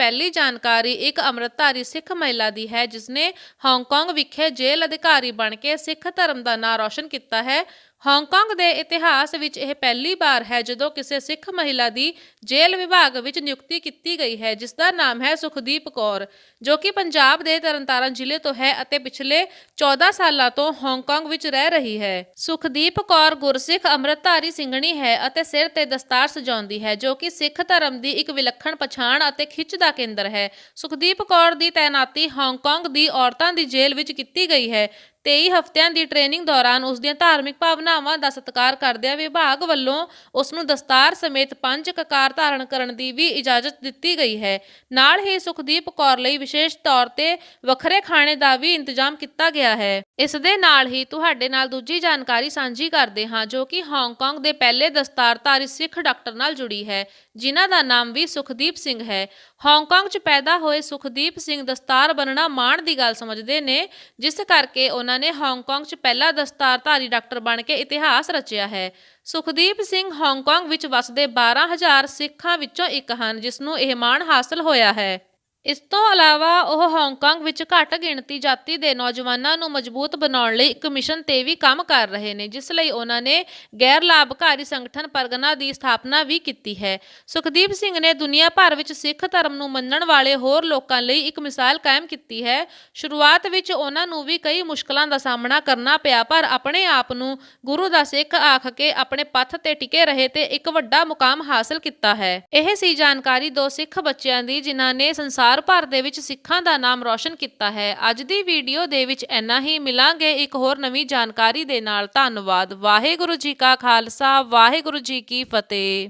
ਪਹਿਲੀ ਜਾਣਕਾਰੀ ਇੱਕ ਅੰਮ੍ਰਿਤਧਾਰੀ ਸਿੱਖ ਮਹਿਲਾ ਦੀ ਹੈ ਜਿਸ ਨੇ ਹਾਂਗਕਾਂਗ ਵਿਖੇ ਜੇਲ੍ਹ ਅਧਿਕਾਰੀ ਬਣ ਕੇ ਸਿੱਖ ਧਰਮ ਦਾ ਨਾਂ ਰੌਸ਼ਨ ਕੀਤਾ ਹੈ। ਹਾਂਗਕਾਂਗ ਦੇ ਇਤਿਹਾਸ ਵਿੱਚ ਇਹ ਪਹਿਲੀ ਵਾਰ ਹੈ ਜਦੋਂ ਕਿਸੇ ਸਿੱਖ ਮਹਿਲਾ ਦੀ ਜੇਲ੍ਹ ਵਿਭਾਗ ਵਿੱਚ ਨਿਯੁਕਤੀ ਕੀਤੀ ਗਈ ਹੈ ਜਿਸ ਦਾ ਨਾਮ ਹੈ ਸੁਖਦੀਪ ਕੌਰ, ਜੋ ਕਿ ਪੰਜਾਬ ਦੇ ਤਰਨਤਾਰਨ ਜ਼ਿਲ੍ਹੇ ਤੋਂ ਹੈ ਅਤੇ ਪਿਛਲੇ 14 ਸਾਲਾਂ ਤੋਂ ਹਾਂਗਕਾਂਗ ਵਿੱਚ ਰਹਿ ਰਹੀ ਹੈ। ਸੁਖਦੀਪ ਕੌਰ ਗੁਰਸਿੱਖ ਅੰਮ੍ਰਿਤਧਾਰੀ ਸਿੰਘਣੀ ਹੈ ਅਤੇ ਸਿਰ ਤੇ ਦਸਤਾਰ ਸਜਾਉਂਦੀ ਹੈ, ਜੋ ਕਿ ਸਿੱਖ ਧਰਮ ਦੀ ਇੱਕ ਵਿਲੱਖਣ ਪਛਾਣ ਅਤੇ ਖਿੱਚ ਦਾ ਕੇਂਦਰ ਹੈ। ਸੁਖਦੀਪ ਕੌਰ ਦੀ ਤੈਨਾਤੀ ਹਾਂਗਕਾਂਗ ਦੀ ਔਰਤਾਂ ਦੀ ਜੇਲ੍ਹ ਵਿੱਚ ਕੀਤੀ ਗਈ ਹੈ 23 ਹਫ਼ਤਿਆਂ ਦੀ ਟ੍ਰੇਨਿੰਗ ਦੌਰਾਨ ਉਸ ਦੀਆਂ ਧਾਰਮਿਕ ਭਾਵਨਾਵਾਂ ਦਾ ਸਤਿਕਾਰ ਕਰਦਿਆਂ ਵਿਭਾਗ ਵੱਲੋਂ ਉਸ ਨੂੰ ਦਸਤਾਰ ਸਮੇਤ ਪੰਜ ਕਕਾਰ ਧਾਰਨ ਕਰਨ ਦੀ ਵੀ ਇਜਾਜ਼ਤ ਦਿੱਤੀ ਗਈ ਹੈ। ਨਾਲ ਹੀ ਸੁਖਦੀਪ ਕੌਰ ਲਈ ਵਿਸ਼ੇਸ਼ ਤੌਰ ਤੇ ਵੱਖਰੇ ਖਾਣੇ ਦਾ ਵੀ ਇੰਤਜ਼ਾਮ ਕੀਤਾ ਗਿਆ ਹੈ। ਇਸ ਦੇ ਨਾਲ ਹੀ ਤੁਹਾਡੇ ਨਾਲ ਦੂਜੀ ਜਾਣਕਾਰੀ ਸਾਂਝੀ ਕਰਦੇ ਹਾਂ, ਜੋ ਕਿ ਹਾਂਗਕਾਂਗ ਦੇ ਪਹਿਲੇ ਦਸਤਾਰਧਾਰੀ ਸਿੱਖ ਡਾਕਟਰ ਨਾਲ ਜੁੜੀ ਹੈ, ਜਿਨ੍ਹਾਂ ਦਾ ਨਾਮ ਵੀ ਸੁਖਦੀਪ ਸਿੰਘ ਹੈ। ਹਾਂਗਕਾਂਗ 'ਚ ਪੈਦਾ ਹੋਏ ਸੁਖਦੀਪ ਸਿੰਘ ਦਸਤਾਰ ਬੰਨਣਾ ਮਾਣ ਦੀ ਗੱਲ ਸਮਝਦੇ ਨੇ, ਜਿਸ ਕਰਕੇ ਉਹਨਾਂ ਨੇ ਹਾਂਗਕਾਂਗ 'ਚ ਪਹਿਲਾ ਦਸਤਾਰਧਾਰੀ ਡਾਕਟਰ ਬਣ ਕੇ ਇਤਿਹਾਸ ਰਚਿਆ ਹੈ। ਸੁਖਦੀਪ ਸਿੰਘ ਹਾਂਗਕਾਂਗ ਵਿੱਚ ਵਸਦੇ 12000 ਸਿੱਖਾਂ ਵਿੱਚੋਂ ਇੱਕ ਹਨ, ਜਿਸ ਨੂੰ ਇਹ ਮਾਣ ਹਾਸਲ ਹੋਇਆ ਹੈ। ਇਸ ਤੋਂ ਇਲਾਵਾ ਉਹ ਹਾਂਗਕਾਂਗ ਵਿੱਚ ਘੱਟ ਗਿਣਤੀ ਜਾਤੀ ਦੇ ਨੌਜਵਾਨਾਂ ਨੂੰ ਮਜ਼ਬੂਤ ਬਣਾਉਣ ਲਈ ਇੱਕ ਮਿਸ਼ਨ ਤੇ ਵੀ ਕੰਮ ਕਰ ਰਹੇ ਨੇ, ਜਿਸ ਲਈ ਉਹਨਾਂ ਨੇ ਗੈਰ ਲਾਭਕਾਰੀ ਸੰਗਠਨ ਪਰਗਨਾ ਦੀ ਸਥਾਪਨਾ ਵੀ ਕੀਤੀ ਹੈ। ਸੁਖਦੀਪ ਸਿੰਘ ਨੇ ਦੁਨੀਆ ਭਰ ਵਿੱਚ ਸਿੱਖ ਧਰਮ ਨੂੰ ਮੰਨਣ ਵਾਲੇ ਹੋਰ ਲੋਕਾਂ ਲਈ ਇੱਕ ਮਿਸਾਲ ਕਾਇਮ ਕੀਤੀ ਹੈ। ਸ਼ੁਰੂਆਤ ਵਿੱਚ ਉਹਨਾਂ ਨੂੰ ਵੀ ਕਈ ਮੁਸ਼ਕਲਾਂ ਦਾ ਸਾਹਮਣਾ ਕਰਨਾ ਪਿਆ, ਪਰ ਆਪਣੇ ਆਪ ਨੂੰ ਗੁਰੂ ਦਾ ਸਿੱਖ ਆਖ ਕੇ ਆਪਣੇ ਪੱਥ ਤੇ ਟਿਕੇ ਰਹੇ ਤੇ ਇੱਕ ਵੱਡਾ ਮੁਕਾਮ ਹਾਸਲ ਕੀਤਾ ਹੈ। ਇਹ ਸੀ ਜਾਣਕਾਰੀ ਦੋ ਸਿੱਖ ਬੱਚਿਆਂ ਦੀ, ਜਿਨ੍ਹਾਂ ਨੇ ਸੰਸਾਰ ਸੰਸਾਰ ਭਰ ਦੇ ਵਿੱਚ ਸਿੱਖਾਂ ਦਾ ਨਾਮ ਰੌਸ਼ਨ ਕੀਤਾ ਹੈ। ਅੱਜ ਦੀ ਵੀਡੀਓ ਦੇ ਵਿੱਚ ਇੰਨਾ ਹੀ। ਮਿਲਾਂਗੇ ਇੱਕ ਹੋਰ ਨਵੀਂ ਜਾਣਕਾਰੀ ਦੇ ਨਾਲ। ਧੰਨਵਾਦ। ਵਾਹਿਗੁਰੂ ਜੀ ਕਾ ਖਾਲਸਾ। ਵਾਹਿਗੁਰੂ ਜੀ ਕੀ ਫਤਿਹ।